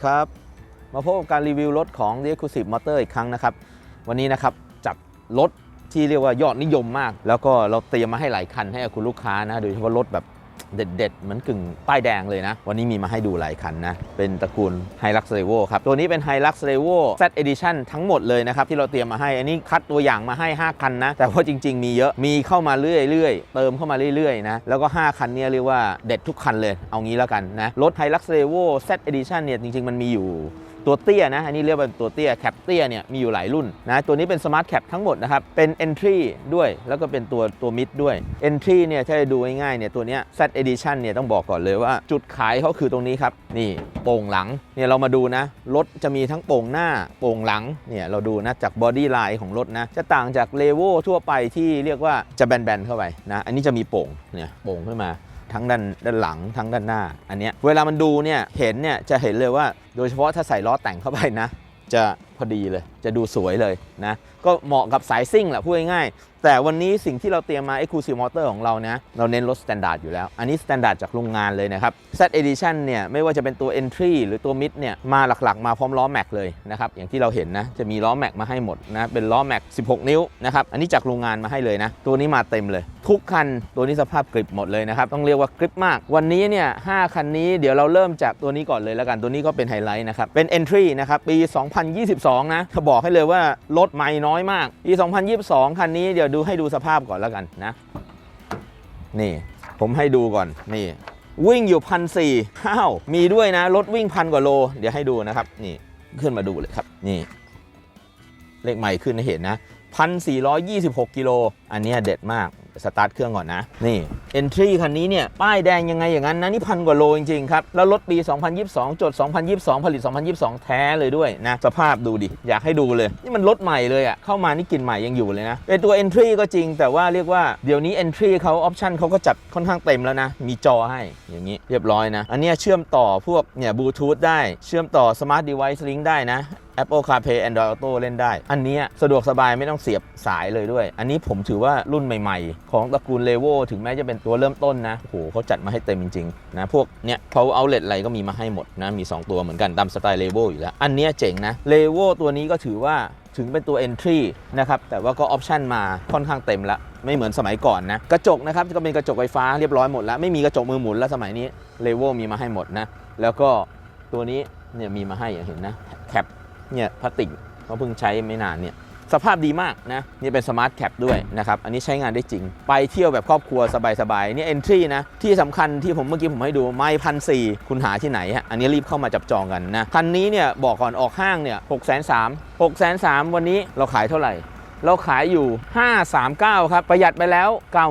ดีครับ มาพบกับการรีวิวรถของ The Exclusive Motor อีกครั้งนะครับ วันนี้นะครับจัดรถที่เรียกว่ายอดนิยมมาก แล้วก็เราเตรียมมาให้หลายคันให้กับคุณลูกค้านะ โดยเฉพาะรถแบบ เด็ดๆ เหมือนกึ่งป้ายแดงเลยนะ วันนี้มีมาให้ดูหลายคันนะ เป็นตระกูล Hilux Revo ครับ ตัวนี้เป็น Hilux Revo Z Edition ทั้งหมดเลยนะครับ ที่เราเตรียมมาให้ อันนี้คัดตัวอย่างมาให้ 5 คันนะ แต่ว่าจริงๆ มีเยอะมีเข้ามาเรื่อยๆ เติมเข้ามาเรื่อยๆนะแล้วก็ 5 คันเนี่ยเรียกว่าเด็ดทุกคันเลยเอางี้แล้วกันนะรถ Hilux Revo Z Edition เนี่ยจริงๆมันมีอยู่ ตัวเตี้ยนะอันนี้เรียกว่าตัวเตี้ยแคปเตี้ยเนี่ยมีอยู่หลายรุ่นนะตัวนี้เป็นสมาร์ทแคปทั้งหมดนะครับ เป็น Entry ด้วยแล้วก็เป็นตัวตัวมิดด้วย Entry เนี่ยถ้าจะดูง่ายๆเนี่ยตัวเนี้ย Z Edition เนี่ยต้องบอกก่อนเลยว่าจุดขายเขาคือตรงนี้ครับ นี่โป่งหลังเนี่ยเรามาดูนะ รถจะมีทั้งโป่งหน้าโป่งหลังเนี่ยเราดูนะจากบอดี้ไลน์ของรถนะ จะต่างจากเลโวทั่วไปที่เรียกว่าจะแบนๆเข้าไปนะอันนี้จะมีโป่งเนี่ยโป่งขึ้นมา ทั้งด้านด้านหลังทั้งด้านหน้า อันเนี้ยเวลามันดูเนี่ยเห็นเนี่ยจะเห็นเลยว่า โดยเฉพาะถ้าใส่ล้อแต่งเข้าไปนะ จะ พอดีเลย จะดูสวยเลยนะ ก็เหมาะกับสายซิ่งแหละพูดง่ายๆ แต่วันนี้สิ่งที่เราเตรียมมา Exclusive Motor ของเรานะ เราเน้นรถ Standard อยู่แล้ว อันนี้ Standard จากโรงงานเลยนะครับ Z Edition เนี่ยไม่ว่าจะเป็นตัว Entry หรือตัว Mid เนี่ยมาหลักๆ มาพร้อมล้อแม็กเลยนะครับ อย่างที่เราเห็นนะ จะมีล้อแม็กมาให้หมดนะ เป็นล้อแม็ก16 นิ้วนะครับ อันนี้จากโรงงานมาให้เลยนะ ตัวนี้มาเต็มเลย ทุกคันตัวนี้สภาพกริบหมดเลยนะครับ ต้องเรียกว่ากริบมาก วันนี้เนี่ยหคันนี้เดี๋ยวเราเริ่มจากตัวนี้ก่อนเลยแล้วกัน ตัวนี้ก็เป็นไฮไลท์นะครับ เป็น Entry นะครับ ปี 2022นะจะบอกให้เลยว่ารถใหม่น้อยมาก ปี 2022 คันนี้เดี๋ยวดูให้ดูสภาพก่อนแล้วกันนะ นี่ผมให้ดูก่อนนี่ วิ่งอยู่พันสี่อ้าวมีด้วยนะ รถวิ่งพันกว่าโล เดี๋ยวให้ดูนะครับ นี่ขึ้นมาดูเลยครับ นี่ เลขใหม่ขึ้นให้เห็นนะ 1,426 กิโล อันนี้เด็ดมาก สตาร์ทเครื่องก่อนนะ นี่ Entry คันนี้เนี่ย ป้ายแดงยังไงอย่างนั้นนะ นี่พันกว่าโลจริงๆครับ แล้วรถปี 2022 จด 2022 ผลิต 2022 แท้เลยด้วยนะ สภาพดูดิ อยากให้ดูเลย นี่มันรถใหม่เลยอะ่ะ เข้ามานี่กลิ่นใหม่ยังอยู่เลยนะเป็นตัว Entry ก็จริงแต่ว่าเรียกว่าเดี๋ยวนี้ Entry เขาออปชันเขาก็จัดค่อนข้างเต็มแล้วนะมีจอให้อย่างนี้เรียบร้อยนะอันนี้เชื่อมต่อพวกเนี่ยบลูทูธได้เชื่อมต่อ Smart Device Link ได้นะ Apple CarPlay Android Auto เล่นได้ อันนี้สะดวกสบายไม่ต้องเสียบสายเลยด้วย อันนี้ผมถือว่ารุ่นใหม่ๆ ของตระกูล Levo ถึงแม้จะเป็นตัวเริ่มต้นนะโอ้โหเขาจัดมาให้เต็มจริงๆนะพวกเนี้ยเขาเอาเล t อะไรก็มีมาให้หมดนะ มี 2 ตัวเหมือนกันตามสไตล์ Levo อยู่แล้ว อันเนี้ยเจ๋งนะ Levo ตัวนี้ก็ถือว่าถึงเป็นตัว Entry นะครับ แต่ว่าก็ออปชันมาค่อนข้างเต็มละไม่เหมือนสมัยก่อนนะ กระจกนะครับก็เป็นกระจกไฟฟ้าเรียบร้อยหมดแล้ว ไม่มีกระจกมือหมุนแล้วสมัยนี้ Levo มีมาให้หมดนะแล้วก็ตัวนี้เนี่ยมีมาให้อย่างเห็นนะแคป เนี่ยพลาสติกเขาเพิ่งใช้ไม่นานเนี่ยสภาพดีมากนะนี่เป็นสมาร์ทแคปด้วยนะครับ อันนี้ใช้งานได้จริง ไปเที่ยวแบบครอบครัวสบายๆนี่ Entry นะ ที่สำคัญที่ผมเมื่อกี้ผมให้ดูไม่พันสี่คุณหาที่ไหนฮะอันนี้รีบเข้ามาจับจองกันนะคันนี้เนี่ยบอกก่อนออกห้างเนี่ยหกแสนสามหกแสนสามวันนี้เราขายเท่าไหร่ เราขายอยู่ 539 ครับ ประหยัดไปแล้ว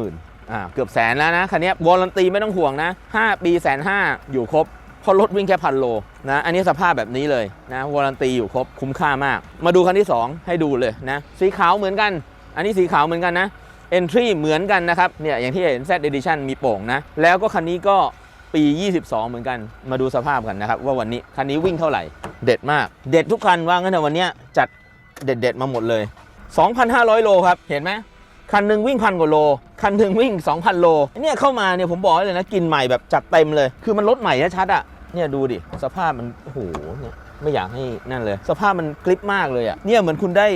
90,000อ่าเกือบแสนแล้วนะคันนี้วอลันตีไม่ต้องห่วงนะ 5 ปีแสนห้าอยู่ครบ เพราะรถวิ่งแค่พันโลนะ อันนี้สภาพแบบนี้เลยนะวอลันตีอยู่ครบคุ้มค่ามาก มาดูคันที่ 2 ให้ดูเลยนะ สีขาวเหมือนกัน อันนี้สีขาวเหมือนกันนะ Entry เหมือนกันนะครับ เนี่ยอย่างที่เห็น Z Edition มีโป่งนะ แล้วก็คันนี้ก็ปี 22 เหมือนกัน มาดูสภาพกันนะครับ ว่าวันนี้คันนี้วิ่งเท่าไหร่ เด็ดมาก เด็ดทุกคันว่างั้นนะวันนี้จัดเด็ดๆมาหมดเลย 2,500 โลครับ เห็นไหม คันหนึ่งวิ่งพันกว่าโล คันหนึ่งวิ่ง 2,000 โล เนี่ยเข้ามาเนี่ยผมบอกให้เลยนะ กินใหม่แบบจัดเต็มเลย คือมันรถใหม่ชัดอะเนี่ยดูดิ สภาพมันโอ้โหเนี่ยไม่อยากให้นั่นเลย สภาพมันกริปมากเลยอะเนี่ยเหมือนคุณได้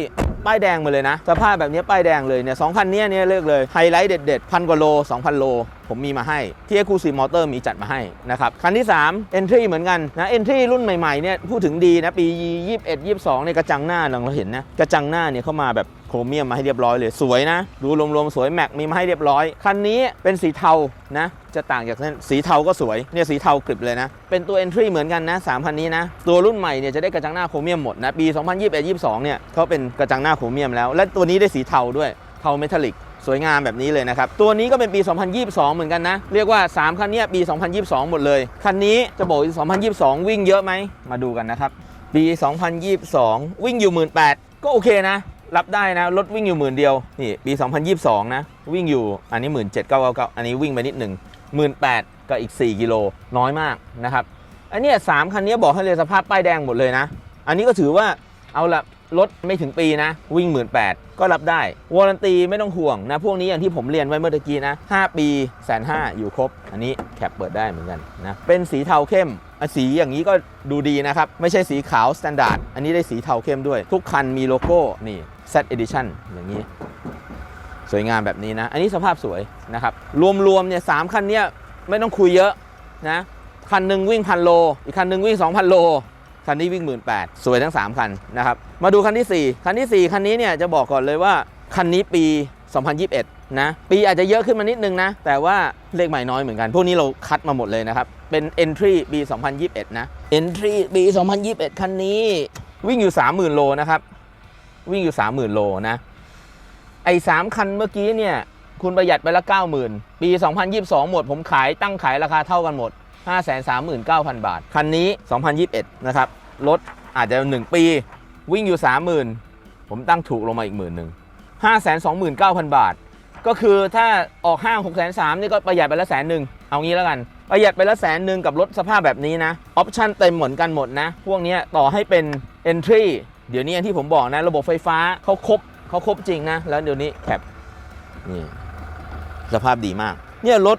ป้ายแดงมาเลยนะ สภาพแบบนี้ป้ายแดงเลยเนี่ยสองคันเนี้ยเนี่ยเลือกเลยไฮไลท์เด็ดๆพันกว่าโล 2,000 โล ผมมีมาให้ ที่ Exclusive Motor มีจัดมาให้นะครับ คันที่ 3 Entry เหมือนกันนะ Entry รุ่นใหม่ๆเนี่ยพูดถึงดีนะ ปี 21 22เนี่ยกระจังหน้าเราเห็นนะ กระจังหน้าเนี่ยเข้ามาแบบโครเมียมมาให้เรียบร้อยเลยสวยนะ ดูรวมๆสวยแม็กมีมาให้เรียบร้อย คันนี้เป็นสีเทานะจะต่างจากนั้นสีเทาก็สวยเนี่ยสีเทากริบเลยนะ เป็นตัว Entry เหมือนกันนะ3คันนี้นะ ตัวรุ่นใหม่เนี่ยจะได้กระจังหน้าโครเมียมหมดนะปี 2021-22เนี่ยเขาเป็นกระจังหน้าโครเมียมแล้ว และตัวนี้ได้สีเทาด้วย เทาเมทัลลิก สวยงามแบบนี้เลยนะครับ ตัวนี้ก็เป็นปี 2022 เหมือนกันนะ เรียกว่า 3 คันนี้ปี 2022 หมดเลย คันนี้จะบอก2022 วิ่งเยอะไหม มาดูกันนะครับ ปี 2022 วิ่งอยู่ 18,000ก็โอเคนะ รับได้นะ รถวิ่งอยู่หมื่นเดียว นี่ ปี 2022 นะ วิ่งอยู่ อันนี้ 17,999 อันนี้วิ่งไปนิดหนึ่ง18,000ก็อีก 4 กิโล น้อยมากนะครับ อันเนี้ยสามคันนี้บอกให้เลยสภาพป้ายแดงหมดเลยนะ อันนี้ก็ถือว่าเอาละ รถไม่ถึงปีนะ วิ่ง 1 8ื่นก็รับได้วอรันตีไม่ต้องห่วงนะ พวกนี้อย่างที่ผมเรียนไว้เมื่อกี้นะ 5 ปีแสนห้าอยู่ครบ อันนี้แคปเปิดได้เหมือนกันนะเป็นสีเทาเข้มสีอย่างนี้ก็ดูดีนะครับ ไม่ใช่สีขาวสแตนดาร์ดอันนี้ได้สีเทาเข้มด้วย ทุกคันมีโลโก้นี่ Z Edition อย่างนี้ สวยงามแบบนี้นะ อันนี้สภาพสวยนะครับ รวมๆเนี่ยสามคันเนี้ยไม่ต้องคุยเยอะนะคันหนึ่งวิ่งพันโล อีกคันหนึ่งวิ่ง 2,000 โล คันนี้วิ่ง 1 8ื่นสวยทั้ง 3 คันนะครับ มาดูคันที่ 4 คันที่ 4 คันนี้เนี่ยจะบอกก่อนเลยว่าคันนี้ปี 2021 นะ ปีอาจจะเยอะขึ้นมานิดนึงนะ แต่ว่าเลขใหม่น้อยเหมือนกัน พวกนี้เราคัดมาหมดเลยนะครับ เป็น entry ปี 2021 นะ entry ปี 2021 คันนี้วิ่งอยู่ 30,000 โลนะครับ วิ่งอยู่ 30,000 โลนะ ไอ้สามคันเมื่อกี้เนี่ย คุณประหยัดไปละ 90,000 ปี 2022 หมด ผมขายตั้งขายราคาเท่ากันหมด 539,000 บาท คันนี้ 2021 นะครับ รถอาจจะ 1 ปี วิ่งอยู่ 30,000 ผมตั้งถูกลงมาอีกหมื่นหนึ่ง529,000 บาท ก็คือถ้าออกห้าง6 3 0 0นี่ก็ประหยัดไปละแสนหนึ่ง เอางี้แล้วกัน ประหยัดไปละแสนหนึ่งกับรถสภาพแบบนี้นะ ออปชั่นเต็มเหมือนกันหมดนะ พวกนี้ต่อให้เป็น Entry เดี๋ยวนี้ที่ผมบอกนะ ระบบไฟฟ้าเขาครบเขาครบจริงนะ แล้วเดี๋ยวนี้แคปนี่สภาพดีมาก เนี่ยรถ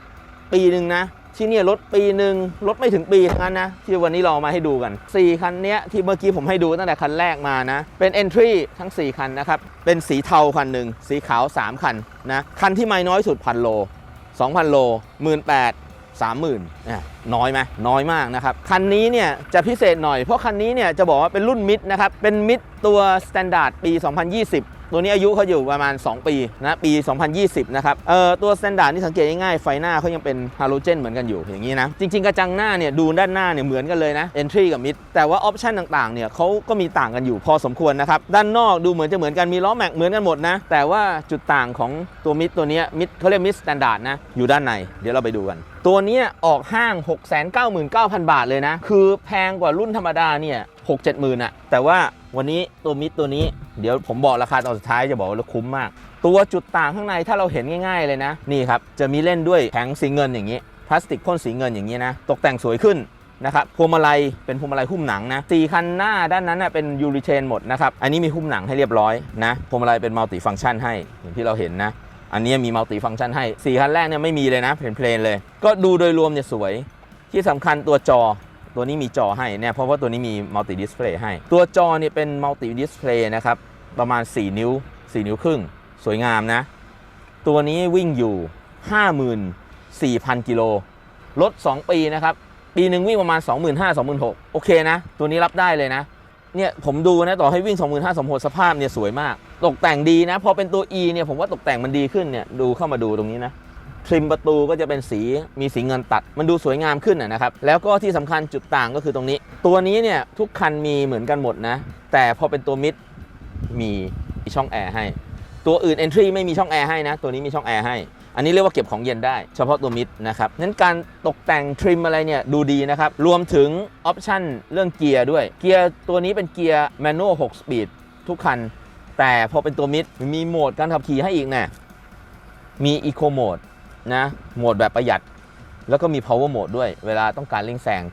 ปีหนึ่งนะ ที่เนี่ยรถปีหนึ่งรถไม่ถึงปีทั้งนั้นนะ ที่วันนี้เราเอามาให้ดูกัน 4 คันเนี้ยที่เมื่อกี้ผมให้ดูตั้งแต่คันแรกมานะ เป็น Entry ทั้ง 4 คันนะครับ เป็นสีเทาคันหนึ่งสีขาว 3 คันนะคันที่ไม่น้อยสุดพันโล 2,000 โล 18,000 30,000อะน้อยไหมน้อยมากนะครับ คันนี้เนี่ยจะพิเศษหน่อย เพราะคันนี้เนี่ยจะบอกว่าเป็นรุ่นมิดนะครับ เป็นมิดตัว Standard ปี 2020 ตัวนี้อายุเขาอยู่ประมาณ 2 ปีนะปี 2020 นะครับเอ่อตัว Standard นี่สังเกตง่ายๆไฟหน้าเขายังเป็นฮาโลเจนเหมือนกันอยู่อย่างนี้นะ จริง ๆ กระจังหน้าเนี่ยดูด้านหน้าเนี่ยเหมือนกันเลยนะ Entry กับ Mid แต่ว่าออปชันต่างๆเนี่ยเขาก็มีต่างกันอยู่พอสมควรนะครับ ด้านนอกดูเหมือนจะเหมือนกันมีล้อแม็กเหมือนกันหมดนะ แต่ว่าจุดต่างของตัว Mid ตัวนี้ย Mid เขาเรียก Mid Standard นะอยู่ด้านในเดี๋ยวเราไปดูกันตัวนี้ออกห้าง 699,000 บาทเลยนะ คือแพงกว่ารุ่นธรรมดาเนี่ย 6 7 0 0 0 0อะแต่ว่าวันนี้ตัวมิดตัวนี้เดี๋ยวผมบอกราคาตอนสุดท้ายจะบอกว่าคุ้มมาก ตัวจุดต่างข้างในถ้าเราเห็นง่าย ๆเลยนะ นี่ครับ จะมีเล่นด้วยแผงสีเงินอย่างนี้ พลาสติกพ่นสีเงินอย่างนี้นะ ตกแต่งสวยขึ้นนะครับพวงมาลัยเป็นพวงมาลัยหุ้มหนังนะสี่คันหน้าด้านนั้นนะเป็นยูริเทนหมดนะครับ อันนี้มีหุ้มหนังให้เรียบร้อยนะพวงมาลัยเป็นมัลติฟังก์ชันให้อย่างที่เราเห็นนะ อันนี้มีมัลติฟังก์ชันให้สี่คันแรกเนี่ยไม่มีเลยนะเพลนๆเลย ก็ดูโดยรวมเนี่ยสวย ที่สำคัญตัวจอ ตัวนี้มีจอให้เนี่ยเพราะว่าตัวนี้มีมัลติดิสเพลย์ให้ ตัวจอเนี่ยเป็นมัลติดิสเพลย์นะครับ ประมาณ 4 นิ้ว 4 นิ้วครึ่ง สวยงามนะ ตัวนี้วิ่งอยู่ 54,000 กิโลรถ2ปีนะครับ ปีหนึ่งวิ่งประมาณ 25,000 26,000โอเคนะ ตัวนี้รับได้เลยนะเนี่ยผมดูนะต่อให้วิ่ง 25,000 26,000สภาพเนี่ยสวยมาก ตกแต่งดีนะ พอเป็นตัว E เนี่ยผมว่าตกแต่งมันดีขึ้นเนี่ยดูเข้ามาดูตรงนี้นะ ริมประตูก็จะเป็นสีมีสีเงินตัด มันดูสวยงามขึ้นนะครับ แล้วก็ที่สำคัญจุดต่างก็คือตรงนี้ ตัวนี้เนี่ยทุกคันมีเหมือนกันหมดนะ แต่พอเป็นตัวมิดมีช่องแอร์ให้ ตัวอื่น Entry ไม่มีช่องแอร์ให้นะ ตัวนี้มีช่องแอร์ให้ อันนี้เรียกว่าเก็บของเย็นได้เฉพาะตัวมิดนะครับนั้นการตกแต่งทริมอะไรเนี่ยดูดีนะครับ รวมถึงออปชันเรื่องเกียร์ด้วย เกียร์ตัวนี้เป็นเกียร์แมนนวล6สปีดทุกคัน แต่พอเป็นตัวมิดมีโหมดการขับขี่ให้อีกน่มีอีโคโหมด นะโหมดแบบประหยัด แล้วก็มี power mode ด้วย เวลาต้องการเร่งแซง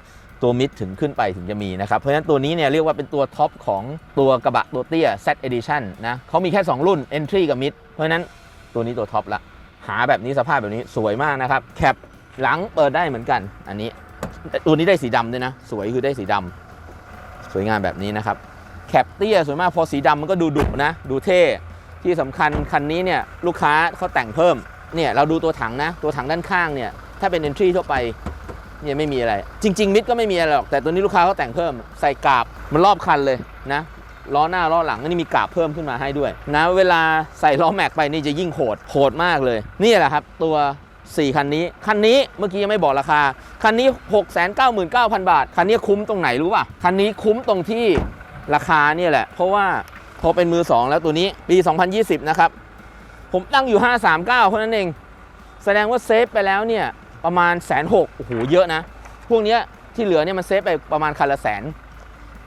ตัวมิดถึงขึ้นไปถึงจะมีนะครับ เพราะฉะนั้นตัวนี้เนี่ยเรียกว่าเป็นตัวท็อปของตัวกระบะตัวเตี้ย Z Edition นะเขามีแค่ 2 รุ่น Entry กับ Mid เพราะฉะนั้นตัวนี้ตัวท็อปละ หาแบบนี้สภาพแบบนี้สวยมากนะครับแคปหลังเปิดได้เหมือนกัน อันนี้ต่ตัวนี้ได้สีดำด้วยนะ สวยคือได้สีดำสวยงามแบบนี้นะครับแคปเตี้ยสวยมากพอสีดำมันก็ดูดุนะ ดูเท่ที่สำคัญคันนี้เนี่ยลูกค้าเขาแต่งเพิ่ม เนี่ยเราดูตัวถังนะ ตัวถังด้านข้างเนี่ยถ้าเป็น entry ทั่วไปเนี่ยไม่มีอะไร จริง ๆ มิดก็ไม่มีอะไรหรอก แต่ตัวนี้ลูกค้าเขาแต่งเพิ่มใส่กาบมันรอบคันเลยนะล้อหน้าล้อหลังนี่มีกาบเพิ่มขึ้นมาให้ด้วยนะเวลาใส่ล้อแม็กไปนี่จะยิ่งโหดโหดมากเลย นี่แหละครับตัว 4 คันนี้ คันนี้เมื่อกี้ยังไม่บอกราคา คันนี้ 699,000 บาท คันนี้คุ้มตรงไหนรู้ป่ะ คันนี้คุ้มตรงที่ราคาเนี่ยแหละ เพราะว่าพอเป็นมือ 2 แล้วตัวนี้ปี 2020 นะครับ ผมตั้งอยู่ 539เท่านั้นเอง แสดงว่าเซฟไปแล้วเนี่ยประมาณแสนหกโอ้โหเยอะนะ พวกเนี้ยที่เหลือเนี่ยมันเซฟไปประมาณคันละแสน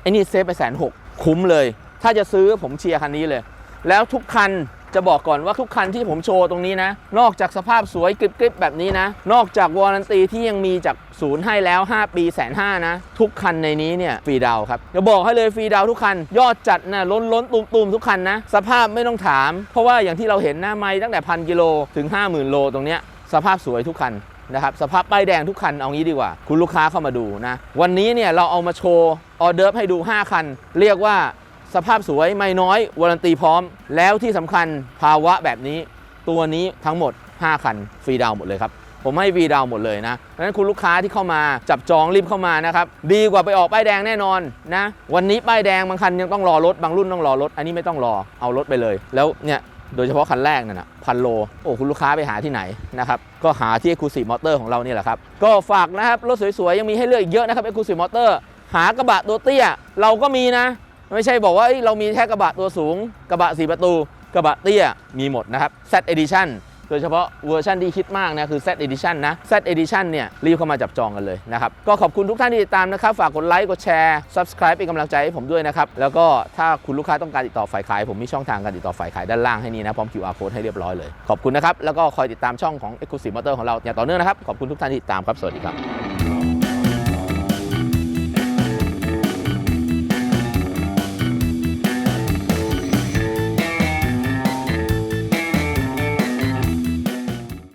ไอ้นี่เซฟไปแสนหกคุ้มเลย ถ้าจะซื้อผมเชียร์คันนี้เลย แล้วทุกคัน จะบอกก่อนว่าทุกคันที่ผมโชว์ตรงนี้นะ นอกจากสภาพสวยกริบๆแบบนี้นะ นอกจากวารันตีที่ยังมีจากศูนย์ให้แล้ว 5 ปีแสนห้านะ ทุกคันในนี้เนี่ยฟรีดาวครับจะบอกให้เลยฟรีดาวทุกคัน ยอดจัดนะล้นล้นๆตุมทุกคันนะ สภาพไม่ต้องถาม เพราะว่าอย่างที่เราเห็นหน้าไม้ตั้งแต่พันกิโลถึง 50,000 โลตรงเนี้ยสภาพสวยทุกคันนะครับสภาพป้ายแดงทุกคันเอางี้ดีกว่า คุณลูกค้าเข้ามาดูนะ วันนี้เนี่ยเราเอามาโชว์ออเดิร์ฟให้ดู 5 คัน เรียกว่า สภาพสวยไม่น้อยวารันตีพร้อม แล้วที่สำคัญภาวะแบบนี้ ตัวนี้ทั้งหมด 5 คันฟรีดาวหมดเลยครับ ผมให้ฟรีดาวหมดเลยนะเพราะฉะนั้นคุณลูกค้าที่เข้ามาจับจองรีบเข้ามานะครับดีกว่าไปออกป้ายแดงแน่นอนนะวันนี้ป้ายแดงบางคันยังต้องรอรถบางรุ่นต้องรอรถอันนี้ไม่ต้องรอเอารถไปเลย แล้วเนี่ยโดยเฉพาะคันแรกนั่นนะพันโล โอ้ คุณลูกค้าไปหาที่ไหนนะครับ ก็หาที่ Exclusive Motor ของเรานี่แหละครับ ก็ฝากนะครับ รถสวยๆ ยังมีให้เลือกอีกเยอะนะครับ Exclusive Motor หากระบะตัวเตี้ย เราก็มีนะ ไม่ใช่บอกว่าเรามีแค่กระบะตัวสูง กระบะ 4 ประตู กระบะเตี้ยมีหมดนะครับ Z Edition โดยเฉพาะเวอร์ชันที่ฮิตมากนะคือ Z Edition นะ Z Edition เนี่ยรีบเข้ามาจับจองกันเลยนะครับ ก็ขอบคุณทุกท่านที่ติดตามนะครับ ฝากกดไลค์ กดแชร์ Subscribe เป็นกำลังใจให้ผมด้วยนะครับ แล้วก็ถ้าคุณลูกค้าต้องการติดต่อฝ่ายขาย ผมมีช่องทางการติดต่อฝ่ายขายด้านล่างให้นี่นะ พร้อม QR code ให้เรียบร้อยเลย ขอบคุณนะครับ แล้วก็คอยติดตามช่องของ Exclusive Motor ของเราอย่างต่อเนื่องนะครับขอบคุณทุกท่านที่ติดตามครับสวัสดีครับ